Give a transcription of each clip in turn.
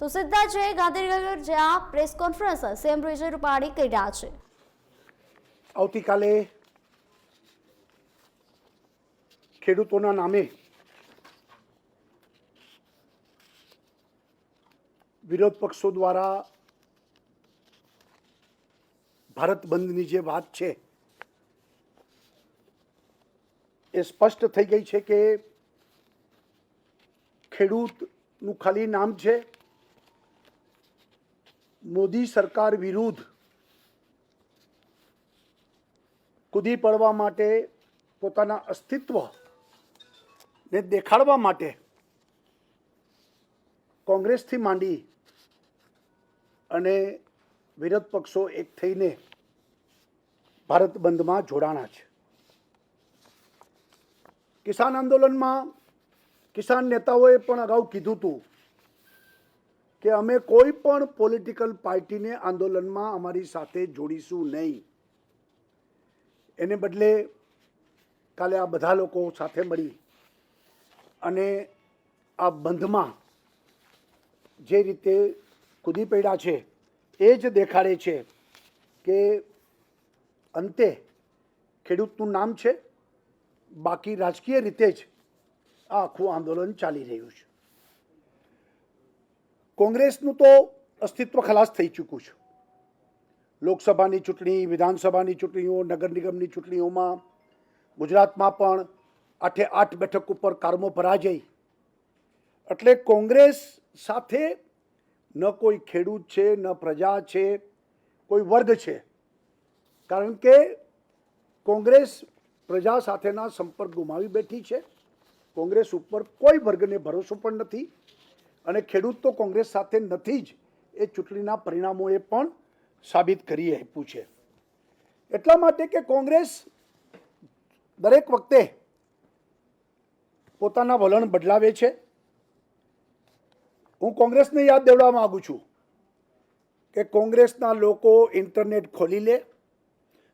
તો સીધા છે ગાંધીનગર જ્યાં press conference CM Vijay Rupani કરી રહ્યા છે. આવતીકાલે ખેડૂતોના નામે વિરોધ પક્ષો દ્વારા ભારત બંધની જે વાત છે, એ સ્પષ્ટ થઈ ગઈ છે કે ખેડૂતનું ખાલી નામ છે મોદી સરકાર વિરુદ્ધ કૂદી પડવા માટે પોતાના અસ્તિત્વને દેખાડવા માટે કોંગ્રેસથી માંડી અને વિરોધ પક્ષો એક થઈને ભારત બંધમાં જોડાણા છે. કિસાન આંદોલનમાં કિસાન નેતાઓએ પણ અગાઉ કીધું હતું કે અમે કોઈ પણ પોલિટિકલ પાર્ટીને આંદોલનમાં અમારી સાથે જોડીશું નહીં. એને બદલે કાલે આ બધા લોકો સાથે મળી અને આ બંધમાં જે રીતે કૂદી પડ્યા છે, એ જ દેખાડે છે કે અંતે ખેડૂતનું નામ છે, બાકી રાજકીય રીતે જ આ આખું આંદોલન ચાલી રહ્યું છે. કોંગ્રેસનું તો અસ્તિત્વ ખલાસ થઈ ચૂક્યું છે. લોકસભાની ચૂંટણી, વિધાનસભાની ચૂંટણીઓ, નગર નિગમની ચૂંટણીઓમાં ગુજરાતમાં પણ આઠે આઠ બેઠક ઉપર કારમો પરાજય. એટલે કોંગ્રેસ સાથે ન કોઈ ખેડૂત છે, ન પ્રજા છે, કોઈ વર્ગ છે. કારણ કે કોંગ્રેસ પ્રજા સાથેના સંપર્ક ગુમાવી બેઠી છે. કોંગ્રેસ ઉપર કોઈ વર્ગને ભરોસો પણ નથી. અને ખેડૂત તો કોંગ્રેસ સાથે નથી જ. એ ચૂંટણીના પરિણામોએ પણ સાબિત કરી આપ્યું છે. એટલા માટે કે કોંગ્રેસ દરેક વખતે પોતાના વલણ બદલાવે છે. હું કોંગ્રેસને યાદ દેવડાવવા માગું છું કે કોંગ્રેસના લોકો ઇન્ટરનેટ ખોલી લે.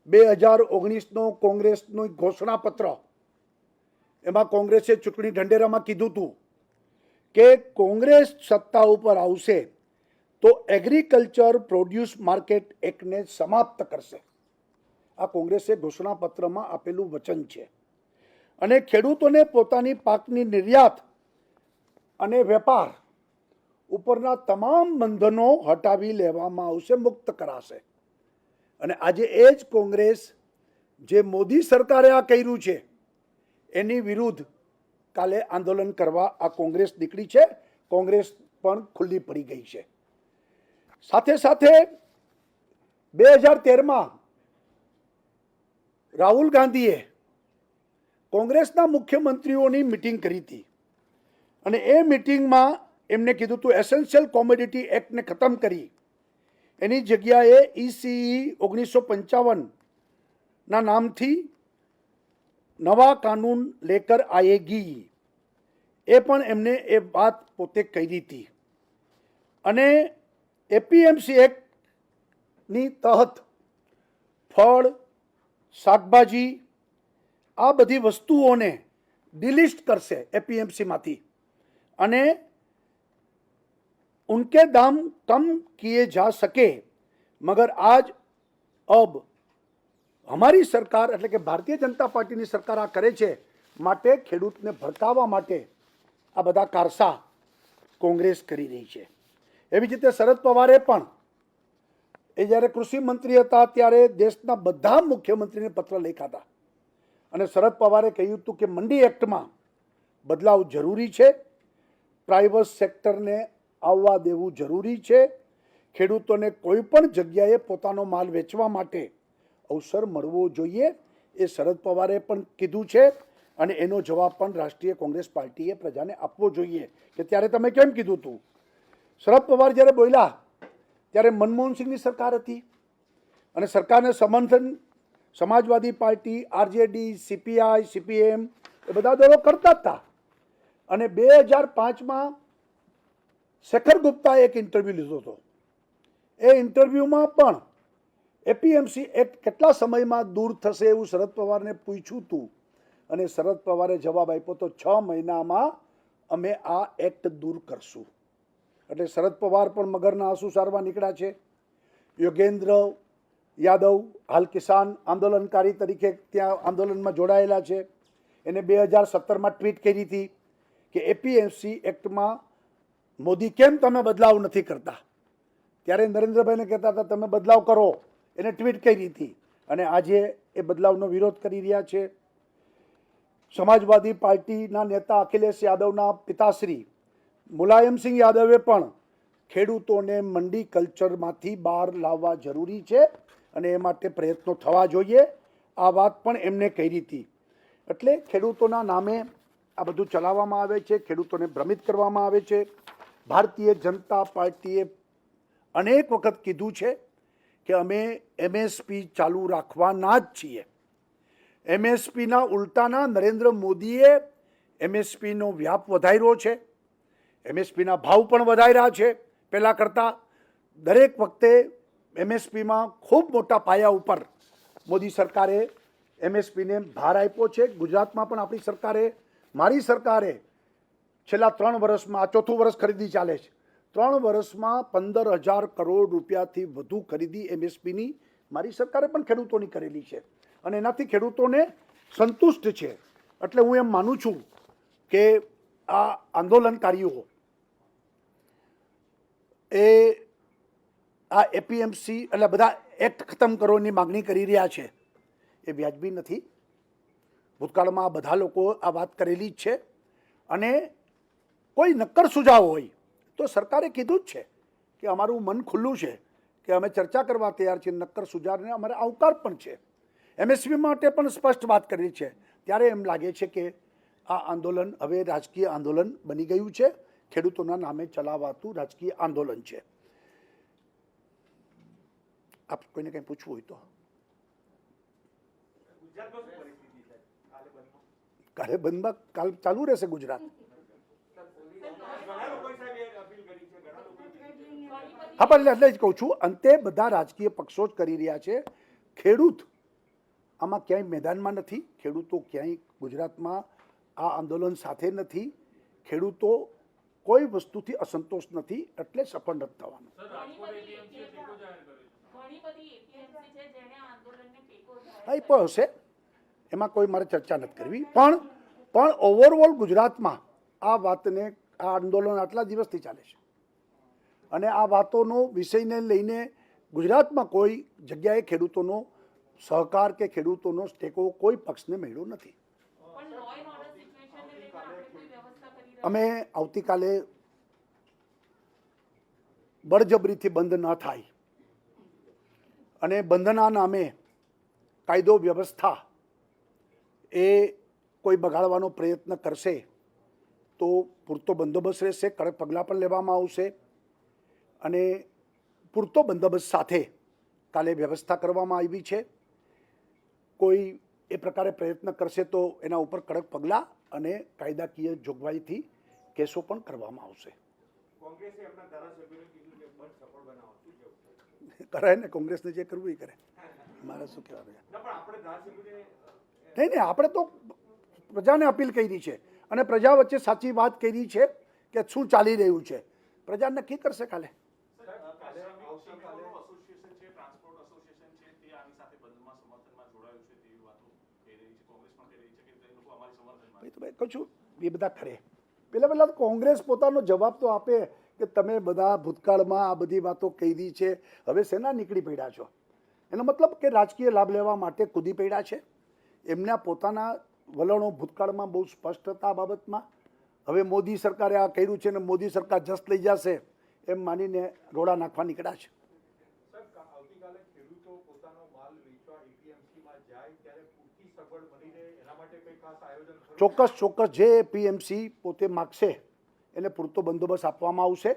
બે હજાર ઓગણીસનો કોંગ્રેસનું ઘોષણાપત્ર. એમાં કોંગ્રેસે ચૂંટણી ઢંઢેરામાં કીધું હતું કે કોંગ્રેસ સત્તા ઉપર આવશે તો એગ્રીકલ્ચર પ્રોડ્યુસ માર્કેટ એક્ટને સમાપ્ત કરશે. આ કોંગ્રેસે ઘોષણાપત્રમાં આપેલું વચન છે. અને ખેડૂતોને પોતાની પાકની નિર્યાત અને વેપાર ઉપરના તમામ બંધનો હટાવી લેવામાં આવશે, મુક્ત કરાશે. અને આજે એ જ કોંગ્રેસ જે મોદી સરકારે આ કર્યું છે, એની વિરુદ્ધ કાલે આંદોલન કરવા આ કોંગ્રેસ નીકળી છે. કોંગ્રેસ પણ ખુલ્લી પડી ગઈ છે. સાથે સાથે બે હજાર તેરમાં રાહુલ ગાંધીએ કોંગ્રેસના મુખ્યમંત્રીઓની મિટિંગ કરી હતી. અને એ મિટિંગમાં એમને કીધું હતું એસેન્શિયલ કોમોડિટી એક્ટને ખતમ કરી. એની જગ્યાએ ઈસીઈ ઓગણીસો પંચાવનના નામથી નવા કાનૂન લેકર આયેગી એ પણ એમને એ વાત પોતે કહી હતી અને એપીએમસી એક્ટની તહત ફળ શાકભાજી આ બધી વસ્તુઓને ડિલિસ્ટ કરશે એપીએમસીમાંથી અને उनके दाम कम किए जा सके मगर आज अब અમારી સરકાર, એટલે કે ભારતીય જનતા પાર્ટીની સરકાર આ કરે છે માટે ખેડૂતને ભડકાવવા માટે આ બધા કારસા કોંગ્રેસ કરી રહી છે. એવી જ રીતે શરદ પવારે પણ એ જ્યારે કૃષિ મંત્રી હતા ત્યારે દેશના બધા મુખ્યમંત્રીને પત્ર લખ્યા હતા. અને શરદ પવારે કહ્યું હતું કે મંડી એક્ટમાં બદલાવ જરૂરી છે, પ્રાઇવેટ સેક્ટરને આવવા દેવું જરૂરી છે, ખેડૂતોને કોઈ પણ જગ્યાએ પોતાનો માલ વેચવા માટે અવસર મળવો જોઈએ એ શરદ પવારે પણ કીધું છે અને એનો જવાબ પણ રાષ્ટ્રીય કોંગ્રેસ પાર્ટીએ પ્રજાને આપવો જોઈએ કે ત્યારે તમે કેમ કીધું હતું શરદ પવાર જ્યારે બોલ્યા, ત્યારે મનમોહન સિંહની સરકાર હતી અને સરકારને સમર્થન, Samajwadi Party, RJD, CPI, CPM એ બધા દળો કરતા હતા. અને બે હજાર પાંચમાં શેખર ગુપ્તાએ એક ઇન્ટરવ્યૂ લીધો હતો. એ ઇન્ટરવ્યૂમાં પણ એપીએમસી એક્ટ કેટલા સમયમાં દૂર થશે એવું શરદ પવારને પૂછ્યું હતું અને શરદ પવારે જવાબ આપ્યો તો છ મહિનામાં અમે આ એક્ટ દૂર કરશું. એટલે શરદ પવાર પણ મગરના આંસુ સારવા નીકળ્યા છે. યોગેન્દ્ર યાદવ હાલ કિસાન આંદોલનકારી તરીકે ત્યાં આંદોલનમાં જોડાયેલા છે. એને બે હજાર સત્તરમાં ટ્વીટ કરી હતી કે એપીએમસી એક્ટમાં મોદી કેમ તમે બદલાવ નથી કરતા? ત્યારે નરેન્દ્રભાઈને કહેતા હતા, તમે બદલાવ કરો. એને ટ્વીટ કરી હતી. અને આજે એ બદલાવનો વિરોધ કરી રહ્યા છે. સમાજવાદી પાર્ટીના નેતા અખિલેશ યાદવના પિતાશ્રી મુલાયમસિંહ યાદવે પણ ખેડૂતોને મંડી કલ્ચરમાંથી બહાર લાવવા જરૂરી છે અને એ માટે પ્રયત્નો થવા જોઈએ. આ વાત પણ એમને કરી હતી. એટલે ખેડૂતોના નામે આ બધું ચલાવવામાં આવે છે, ખેડૂતોને ભ્રમિત કરવામાં આવે છે. ભારતીય જનતા પાર્ટીએ અનેક વખત કીધું છે કે અમે એમએસપી ચાલુ રાખવાના જ છીએ. એમએસપીના ઉલટાના નરેન્દ્ર મોદીએ એમએસપીનો વ્યાપ વધાર્યો છે. એમએસપીના ભાવ પણ વધાર્યા છે. પહેલાં કરતાં દરેક વખતે એમએસપીમાં ખૂબ મોટા પાયા ઉપર મોદી સરકારે એમએસપીને ભાર આપ્યો છે. ગુજરાતમાં પણ આપણી સરકારે, મારી સરકારે છેલ્લા ત્રણ વર્ષમાં આ ચોથું વર્ષ ખરીદી ચાલે છે. ત્રણ વર્ષમાં પંદર હજાર કરોડ રૂપિયાથી વધુ ખરીદી એમએસપીની મારી સરકારે પણ ખેડૂતોની કરેલી છે. અને એનાથી ખેડૂતોને સંતુષ્ટ છે. એટલે હું એમ માનું છું કે આ આંદોલનકારીઓ એ આ એપીએમસી એટલે બધા એક્ટ ખતમ કરવાની માગણી કરી રહ્યા છે. એ વ્યાજબી નથી. ભૂતકાળમાં બધા લોકો આ વાત કરેલી જ છે. અને કોઈ નક્કર સુઝાવ હોય તો સરકારે કીધું જ છે કે અમારું મન ખુલ્લું છે કે અમે ચર્ચા કરવા તૈયાર છીએ નક્કર સુજારને અમારે આવકાર પણ છે. એમએસપી માટે પણ સ્પષ્ટ વાત કરી છે. ત્યારે એમ લાગે છે કે આ આંદોલન હવે રાજકીય આંદોલન બની ગયું છે. ખેડૂતોના નામે ચલાવાતું રાજકીય આંદોલન છે. આપ કોઈને કંઈ પૂછવું હોય તો. કાલે બંધમાં કાલ ચાલુ રહેશે ગુજરાત. હા પણ એટલે જ કહું છું અંતે બધા રાજકીય પક્ષો જ કરી રહ્યા છે. ખેડૂત આમાં ક્યાંય મેદાનમાં નથી ખેડૂતો ક્યાંય ગુજરાતમાં આ આંદોલન સાથે નથી. ખેડૂતો કોઈ વસ્તુથી અસંતોષ નથી એટલે સફળ નથી થવાનું. હા એ પણ હશે. એમાં કોઈ મારે ચર્ચા નથી કરવી. પણ પણ ઓવરઓલ ગુજરાતમાં આ વાતને આ આંદોલન આટલા દિવસથી ચાલે છે. અને આ વાતોનો વિષયને લઈને ગુજરાતમાં કોઈ જગ્યાએ ખેડૂતોનો સહકાર કે ખેડૂતોનો ટેકો કોઈ પક્ષને મળ્યો નથી. અમે આવતીકાલે બળજબરીથી બંધ ન થાય અને બંધના નામે કાયદો વ્યવસ્થા એ કોઈ બગાડવાનો પ્રયત્ન કરશે તો પૂરતો બંદોબસ્ત રહેશે કડક પગલાં પણ લેવામાં આવશે. અને પૂરતો બંદોબસ્ત સાથે કાલે વ્યવસ્થા કરવામાં આવી છે. કોઈ એ પ્રકારે પ્રયત્ન કરશે તો એના ઉપર કડક પગલાં અને કાયદાકીય જોગવાઈથી કેસો પણ કરવામાં આવશે. કરાય ને કોંગ્રેસને જે કરવું એ કરે. મારે શું કહેવાનું નહીં નહીં આપણે તો પ્રજાને અપીલ કરી છે. અને પ્રજા વચ્ચે સાચી વાત કરી છે કે શું ચાલી રહ્યું છે. પ્રજા નક્કી કરશે કાલે. એસોસિએશન છે ટ્રાન્સપોર્ટ એસોસિએશન છે તે આની સાથે બંધમાં સમર્થનમાં જોડાયું છે તેવી વાતો કહી રહી છે કોંગ્રેસ પણ કહી રહી છે કે તે લોકો અમારી સમર્થનમાં ભાઈ તો ભાઈ કહું છું એ બધા ખરે. પહેલાં પહેલાં તો કોંગ્રેસ પોતાનો જવાબ તો આપે કે તમે બધા ભૂતકાળમાં આ બધી વાતો કહી છે હવે શેના નીકળી પડ્યા છો. એનો મતલબ કે રાજકીય લાભ લેવા માટે કૂદી પડ્યા છે. એમના પોતાના વલણો ભૂતકાળમાં બહુ સ્પષ્ટ હતા આ બાબતમાં. હવે મોદી સરકારે આ કર્યું છે ને મોદી સરકાર જસ્ટ લઈ જશે. એમ માનીને રોડા નાખવા નીકળ્યા છે? ચોક્કસ ચોક્કસ જે પીએમસી પોતે માગશે એને પૂરતો બંદોબસ્ત આપવામાં આવશે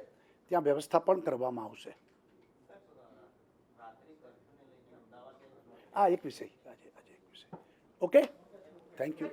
ત્યાં વ્યવસ્થા પણ કરવામાં આવશે. આ એક વિષય. આજે આજે એક વિષય. Okay thank you